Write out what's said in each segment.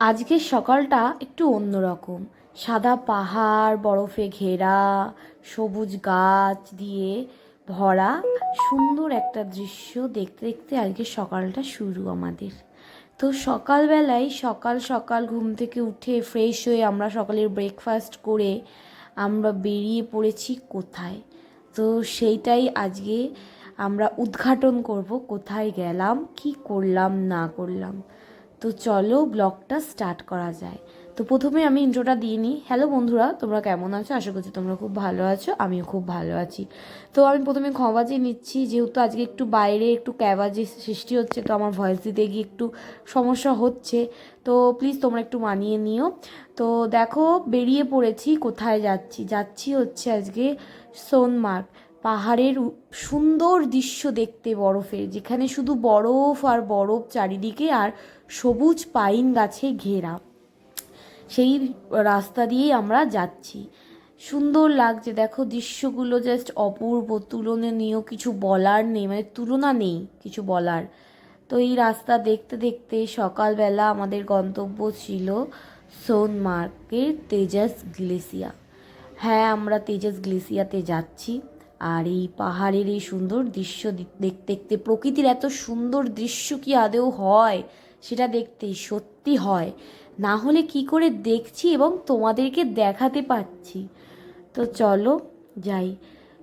আজকের সকালটা একটু অন্যরকম। সাদা পাহাড়, বরফে ঘেরা, সবুজ গাছ দিয়ে ভরা, সুন্দর একটা দৃশ্য দেখতে দেখতে আজকের সকালটা শুরু আমাদের। তো সকালবেলায় সকাল সকাল ঘুম থেকে উঠে ফ্রেশ হয়ে আমরা সকালের ব্রেকফাস্ট করে আমরা বেরিয়ে পড়েছি কোথায়? তো সেইটাই আজকে আমরা উদ্ঘাটন করব, কোথায় গেলাম, কি করলাম, না করলাম। তো চলো ব্লগটা স্টার্ট করা যায়। তো প্রথমে আমি ইন্ট্রোটা দিয়ে নিই। হ্যালো বন্ধুরা, তোমরা কেমন আছো? আশা করছি তোমরা খুব ভালো আছো, আমিও খুব ভালো আছি। তো আমি প্রথমে ক্ষমাজি নিচ্ছি, যেহেতু আজকে একটু বাইরে একটু ক্যাবাজি সৃষ্টি হচ্ছে, তো আমার ভয়েস দিতে গিয়ে একটু সমস্যা হচ্ছে। তো প্লিজ তোমরা একটু মানিয়ে নিও। তো দেখো, বেরিয়ে পড়েছি, কোথায় যাচ্ছি? যাচ্ছি হচ্ছে আজকে সোনমার্গ, পাহাড়ের সুন্দর দৃশ্য দেখতে বরফের, যেখানে শুধু বরফ আর বরফ চারিদিকে আর সবুজ পাইন গাছে ঘেরা। সেই রাস্তা দিয়েই আমরা যাচ্ছি। সুন্দর লাগছে, দেখো দৃশ্যগুলো জাস্ট অপূর্ব। তুলনীয় কিছু বলার নেই মানে তুলনা নেই কিছু বলার। তো এই রাস্তা দেখতে দেখতে সকালবেলা আমাদের গন্তব্য ছিল সোনমার্গের তেজাস গ্লেসিয়া। হ্যাঁ আমরা তেজাস গ্লেসিয়াতে যাচ্ছি আর এই পাহাড়ের এই সুন্দর দৃশ্য দেখতে দেখতে প্রকৃতির এত সুন্দর দৃশ্য কি আদেও হয়? সেটা দেখতে সত্যি হয়। না হলে কি করে দেখছি এবং তোমাদেরকে দেখাতে পাচ্ছি তো চলো যাই।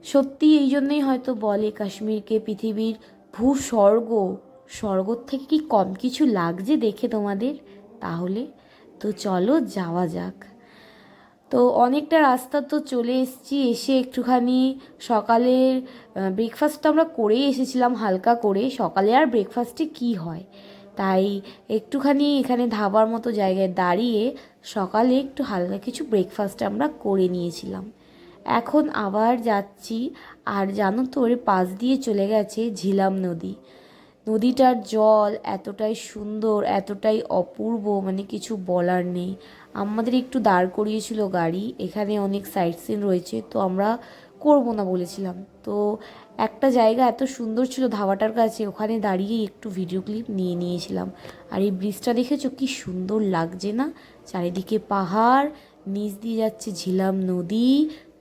সত্যি এই জন্যই হয়তো বলে কাশ্মীরকে পৃথিবীর ভূস্বর্গ। স্বর্গর থেকে কি কম কিছু লাগছে দেখে তোমাদের? তাহলে তো চলো যাওয়া যাক। তো অনেকটা রাস্তা তো চলে এসেছি, এসে একটুখানি সকালের ব্রেকফাস্টটা আমরা করেই এসেছিলাম হালকা করে। সকালে আর ব্রেকফাস্টে কি হয়? তাই একটুখানি এখানে ধাবার মতো জায়গায় দাঁড়িয়ে সকালে একটু হালকা কিছু ব্রেকফাস্ট আমরা করে নিয়েছিলাম। এখন আবার যাচ্ছি, আর জানো তো ওর পাশ দিয়ে চলে গেছে ঝিলাম নদী। নদীটার জল এতটাই সুন্দর, এতটাই অপূর্ব মানে কিছু বলার নেই। আমাদের একটু দাঁড় করিয়েছিল গাড়ি, এখানে অনেক সাইট সিন রয়েছে, তো আমরা করব না বলেছিলাম। তো একটা জায়গা এত সুন্দর ছিল ধাবাটার কাছে, ওখানে দাঁড়িয়ে একটু ভিডিও ক্লিপ নিয়ে নিয়েছিলাম। আর এই ব্রিজটা দেখেছ? কি সুন্দর লাগছে না? চারিদিকে পাহাড়, নিচ দিয়ে যাচ্ছে ঝিলাম নদী,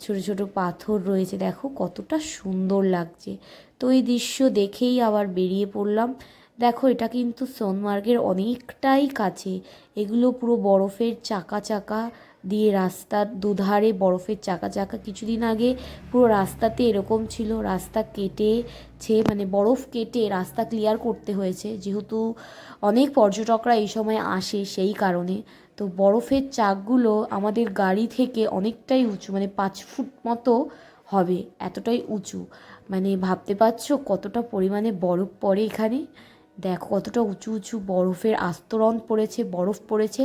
ছোট ছোট পাথর রয়েছে। দেখো কতটা সুন্দর লাগছে। তো এই দৃশ্য দেখেই আবার বেরিয়ে পড়লাম। দেখো এটা কিন্তু সোনমার্গের অনেকটাই কাছে। এগুলো পুরো বরফের চাকা চাকা দিয়ে রাস্তার দুধারে বরফের চাকা চাকা কিছুদিন আগে পুরো রাস্তাতে এরকম ছিল। রাস্তা কেটেছে মানে বরফ কেটে রাস্তা ক্লিয়ার করতে হয়েছে। যেহেতু অনেক পর্যটকরা এই সময় আসে সেই কারণে। তো বরফের চাকগুলো আমাদের গাড়ি থেকে অনেকটাই উঁচু মানে পাঁচ ফুট মতো হবে, এতটাই উঁচু। মানে ভাবতে পারছ কতটা পরিমাণে বরফ পড়ে এখানে? দেখো কতটা উঁচু উঁচু বরফের আস্তরণ পড়েছে, বরফ পড়েছে।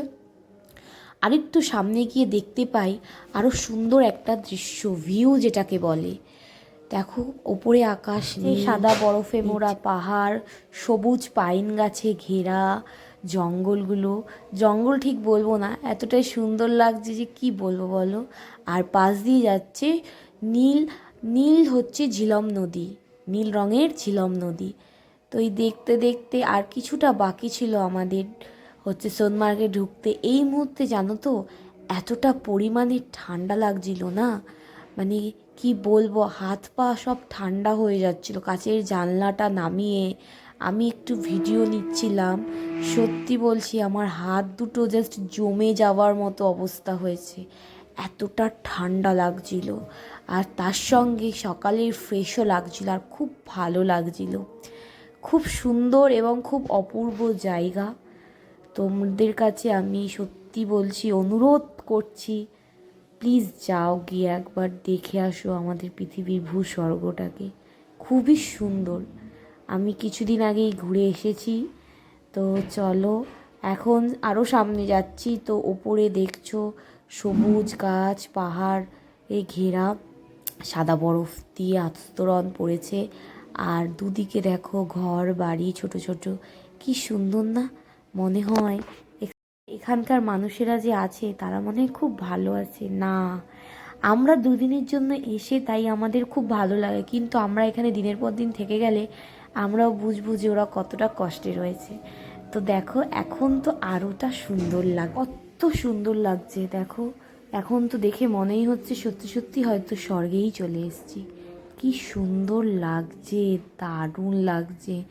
আরেকটু সামনে গিয়ে দেখতে পাই আরও সুন্দর একটা দৃশ্য ভিউ যেটাকে বলে। দেখো ওপরে আকাশ নেই সাদা বরফে মোড়া পাহাড় সবুজ পাইন গাছে ঘেরা জঙ্গলগুলো। জঙ্গল ঠিক বলব না এতটাই সুন্দর লাগছে যে কি বলব বলো? আর পাশ দিয়ে যাচ্ছে নীল নীল হচ্ছে ঝিলম নদী নীল রঙের ঝিলম নদী। তো এই দেখতে দেখতে আর কিছুটা বাকি ছিল আমাদের হচ্ছে সোনমার্গে ঢুকতে। এই মুহূর্তে জানো তো, এতটা পরিমাণে ঠান্ডা লাগছিল না? মানে কি বলব, হাত পা সব ঠান্ডা হয়ে যাচ্ছিল। কাচের জানলাটা নামিয়ে আমি একটু ভিডিও নিচ্ছিলাম। সত্যি বলছি, আমার হাত দুটো জাস্ট জমে যাওয়ার মতো অবস্থা হয়েছে। এতটা ঠান্ডা লাগছিল। আর তার সঙ্গে সকালের ফ্রেশও লাগছিল, আর খুব ভালো লাগছিল। খুব সুন্দর এবং খুব অপূর্ব জায়গা। তোমাদের কাছে আমি সত্যি বলছি, অনুরোধ করছি। প্লিজ যাও গিয়ে একবার দেখে আসো আমাদের পৃথিবীর ভূস্বর্গটাকে খুবই সুন্দর। আমি কিছুদিন আগেই ঘুরে এসেছি। তো চলো, এখন আরও সামনে যাচ্ছি। তো ওপরে দেখছ সবুজ গাছ, পাহাড়, এ ঘেরা। সাদা বরফ দিয়ে আস্তরণ পড়েছে। আর দুদিকে দেখো ঘর, বাড়ি, ছোট ছোট। কি সুন্দর না? মনে হয় এখ- এখানকার মানুষেরা যে আছে, তারা মনে হয় খুব ভালো আছে। না, আমরা দুদিনের জন্য এসে তাই আমাদের খুব ভালো লাগে। কিন্তু আমরা এখানে দিনের পর দিন থেকে গেলে আমরাও বুঝব যে ওরা কতটা কষ্টে রয়েছে। তো দেখো, এখন তো আরোটা সুন্দর লাগ, কত সুন্দর লাগছে, দেখো। এখন তো দেখে মনেই হচ্ছে সত্যি সত্যি হয়তো স্বর্গেই চলে এসেছি। কি সুন্দর লাগছে, দারুণ লাগছে।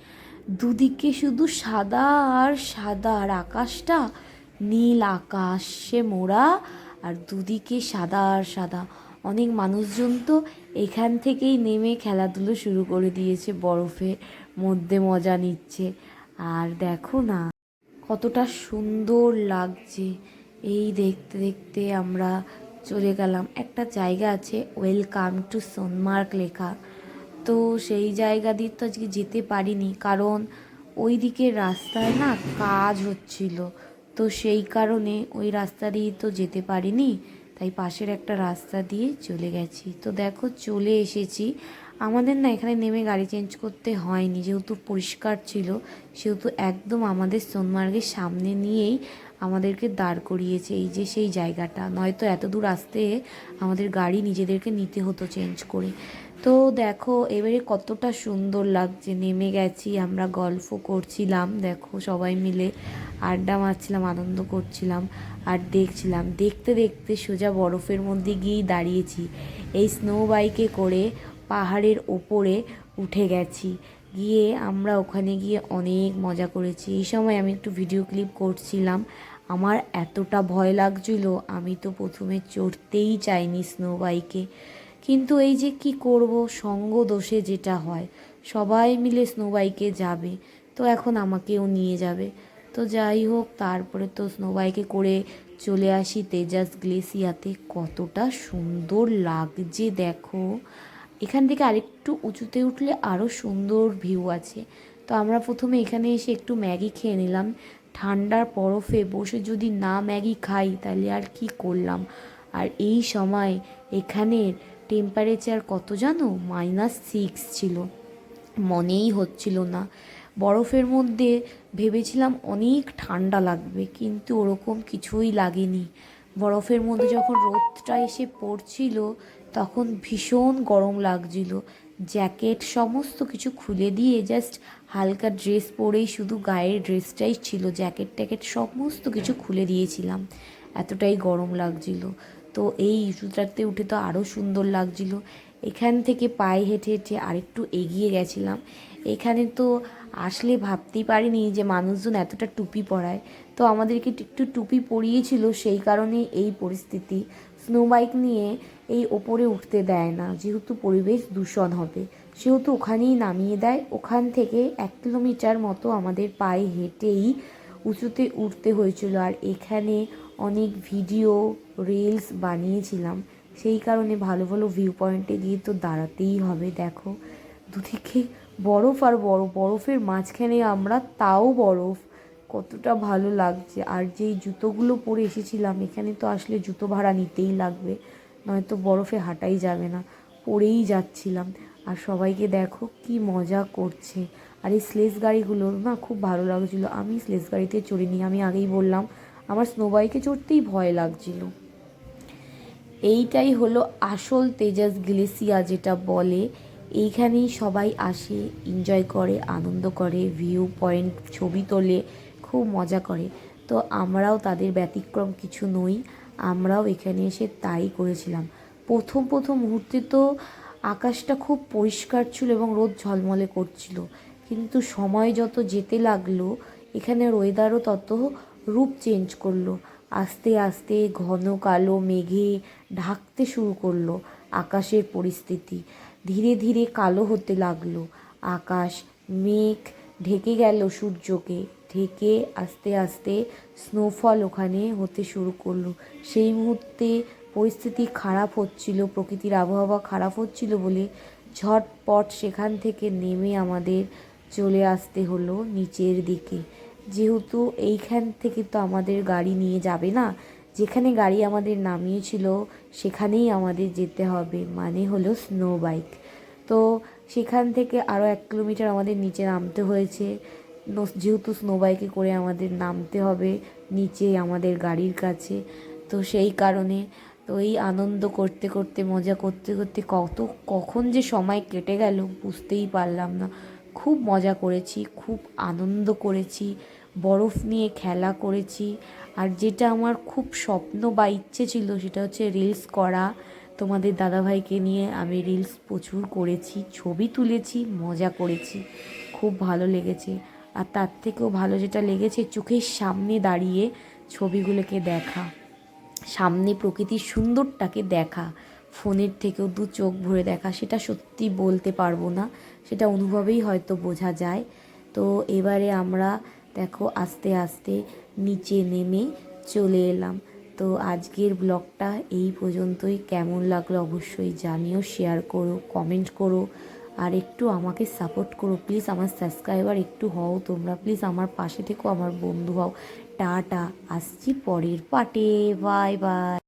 দুদিকে শুধু সাদা আর সাদা, আর আকাশটা নীল আকাশে মোড়া, আর দুদিকে সাদা আর সাদা। অনেক মানুষজন তো এখান থেকেই নেমে খেলাধুলো শুরু করে দিয়েছে, বরফের মধ্যে মজা নিচ্ছে। আর দেখো না, কতটা সুন্দর লাগছে। এই দেখতে দেখতে আমরা চলে গেলাম। একটা জায়গা আছে, ওয়েলকাম টু সোনমার্ক লেখা। তো সেই জায়গা দিয়ে তো আজকে যেতে পারিনি। কারণ ওই দিকের রাস্তায় না কাজ হচ্ছিল। তো সেই কারণে ওই রাস্তা দিয়ে তো যেতে পারিনি। তাই পাশের একটা রাস্তা দিয়ে চলে গেছি। তো দেখো চলে এসেছি। আমাদের না এখানে নেমে গাড়ি চেঞ্জ করতে হয়নি। যেহেতু পরিষ্কার ছিল, সেহেতু একদম আমাদের সোনমার্গের সামনে নিয়েই আমাদেরকে দাঁড় করিয়েছে, এই যে সেই জায়গাটা। নয়তো এত দূর আসতে আমাদের গাড়ি নিজেদেরকে নিতে হতো চেঞ্জ করে। তো দেখো, এবারে কতটা সুন্দর লাগছে। নেমে গেছি, আমরা গল্প করছিলাম, দেখো সবাই মিলে আড্ডা মারছিলাম, আনন্দ করছিলাম আর দেখছিলাম। দেখতে দেখতে সোজা বরফের মধ্যে গিয়েই দাঁড়িয়েছি। এই স্নো বাইকে করে পাহাড়ের ওপরে উঠে গেছি। গিয়ে আমরা ওখানে গিয়ে অনেক মজা করেছি। এই সময় আমি একটু ভিডিও ক্লিপ করছিলাম। আমার এতটা ভয় লাগছিল, আমি তো প্রথমে চড়তেই চাইনি স্নো বাইকে কিন্তু এই যে কি করব সঙ্গ দোষে যেটা হয়, সবাই মিলে স্নো বাইকে যাবে, তো এখন আমাকেও নিয়ে যাবে। তো যাই হোক, তারপরে তো স্নো বাইকে করে চলে আসি তেজাস গ্লেসিয়াতে। কতটা সুন্দর লাগছে, দেখো। এখান থেকে আরেকটু উঁচুতে উঠলে আরও সুন্দর ভিউ আছে। তো আমরা প্রথমে এখানে এসে একটু ম্যাগি খেয়ে নিলাম। ঠান্ডার বরফে বসে যদি না ম্যাগি খাই, তাহলে আর কি করলাম? আর এই সময় এখানের টেম্পারেচার কত জানো? মাইনাস সিক্স ছিল। মনেই হচ্ছিল না। বরফের মধ্যে ভেবেছিলাম অনেক ঠান্ডা লাগবে, কিন্তু ওরকম কিছুই লাগেনি। বরফের মধ্যে যখন রোদটা এসে পড়ছিল তখন ভীষণ গরম লাগছিল। জ্যাকেট সমস্ত কিছু খুলে দিয়ে জাস্ট হালকা ড্রেস পরেই শুধু গায়ের ড্রেসটাই ছিল। জ্যাকেট ট্যাকেট সমস্ত কিছু খুলে দিয়েছিলাম। এতটাই গরম লাগছিল। তো এই ইস্যুটাতে উঠে তো আরও সুন্দর লাগছিল। এখান থেকে পায়ে হেঁটে হেঁটে আরেকটু এগিয়ে গেছিলাম। এখানে তো আসলে ভাবতেই পারিনি যে মানুষজন এতটা টুপি পরায়। তো আমাদেরকে একটু টুপি পরিয়েছিল সেই কারণে এই পরিস্থিতি। স্নো বাইক নিয়ে এই ওপরে উঠতে দেয় না, যেহেতু পরিবেশ দূষণ হবে। সেহেতু ওখানেই নামিয়ে দেয়। ওখান থেকে এক কিলোমিটার মতো আমাদের পায়ে হেঁটেই উঁচুতে উঠতে হয়েছিল। আর এখানে অনেক ভিডিও রিলস বানিয়েছিলাম। সেই কারণে ভালো ভালো ভিউ পয়েন্টে গিয়ে তো দাঁড়াতেই হবে, দেখো। দুদিকে বরফ আর বরফ, বরফের মাঝখানে আমরা তাও বরফ। কতটা ভালো লাগছে। আর যেই জুতোগুলো পরে এসেছিলাম, এখানে তো আসলে জুতো ভাড়া নিতেই লাগবে, নয়তো বরফে হাঁটাই যাবে না, পরেই যাচ্ছিলাম। আর সবাইকে দেখো কি মজা করছে। আর এই স্লেজ গাড়িগুলোর না খুব ভালো লাগছিল। আমি স্লেজ গাড়িতে চড়িনি, আমি আগেই বললাম, আমার স্নো বাইকে চড়তেই ভয় লাগছিল। এইটাই হলো আসল তেজাস গ্লেসিয়া যেটা বলে, এইখানেই সবাই আসে এনজয় করে, আনন্দ করে ভিউ পয়েন্ট ছবি তোলে। খুব মজা করে। তো আমরাও তাদের ব্যতিক্রম কিছু নই, আমরাও এখানে এসে তাই করেছিলাম। প্রথম প্রথম মুহূর্তে তো আকাশটা খুব পরিষ্কার ছিল এবং রোদ ঝলমলে করছিল। কিন্তু সময় যত যেতে লাগল এখানের ওয়েদারও তত রূপ চেঞ্জ করল। আস্তে আস্তে ঘন, কালো মেঘে ঢাকতে শুরু করল আকাশের পরিস্থিতি। ধীরে ধীরে কালো হতে লাগল। আকাশ, মেঘ ঢেকে গেল সূর্যকে। ঢেকে আস্তে আস্তে স্নোফল ওখানে হতে শুরু করল। সেই মুহূর্তে পরিস্থিতি খারাপ হচ্ছিল, প্রকৃতির আবহাওয়া খারাপ হচ্ছিল বলে ঝটপট সেখান থেকে নেমে আমাদের চলে আসতে হলো নিচের দিকে। যেহেতু এইখান থেকে তো আমাদের গাড়ি নিয়ে যাবে না, যেখানে গাড়ি আমাদের নামিয়েছিল সেখানেই আমাদের যেতে হবে মানে হলো স্নো বাইক তো সেখান থেকে আরও এক কিলোমিটার আমাদের নিচে নামতে হয়েছে। যেহেতু স্নো বাইকে করে আমাদের নামতে হবে নিচে আমাদের গাড়ির কাছে, তো সেই কারণে তো এই আনন্দ করতে করতে, মজা করতে করতে কত, কখন যে সময় কেটে গেল বুঝতেই পারলাম না। খুব মজা করেছি, খুব আনন্দ করেছি, বরফ নিয়ে খেলা করেছি। আর যেটা আমার খুব স্বপ্ন বা ইচ্ছে ছিল সেটা হচ্ছে রিলস করা। তোমাদের দাদাভাইকে নিয়ে আমি রিলস প্রচুর করেছি, ছবি তুলেছি, মজা করেছি। খুব ভালো লেগেছে। আর তার থেকেও ভালো যেটা লেগেছে, চোখের সামনে দাঁড়িয়ে ছবিগুলোকে দেখা। সামনে প্রকৃতির সুন্দরটাকে দেখা। ফোনের থেকেও দু চোখ ভরে দেখা। সেটা সত্যি বলতে পারব না। সেটা অনুভবেই হয়তো বোঝা যায়। তো এবারে আমরা দেখো আস্তে আস্তে নিচে নেমে চলে এলাম। তো আজকের ব্লগটা এই পর্যন্তই। কেমন লাগল অবশ্যই জানিও শেয়ার করো কমেন্ট করো। আর একটু আমাকে সাপোর্ট করো প্লিজ আমার সাবস্ক্রাইবার একটু হও তোমরা প্লিজ আমার পাশে থেকো, আমার বন্ধু হও। টাটা, আসছি পরের পাটে বাই বাই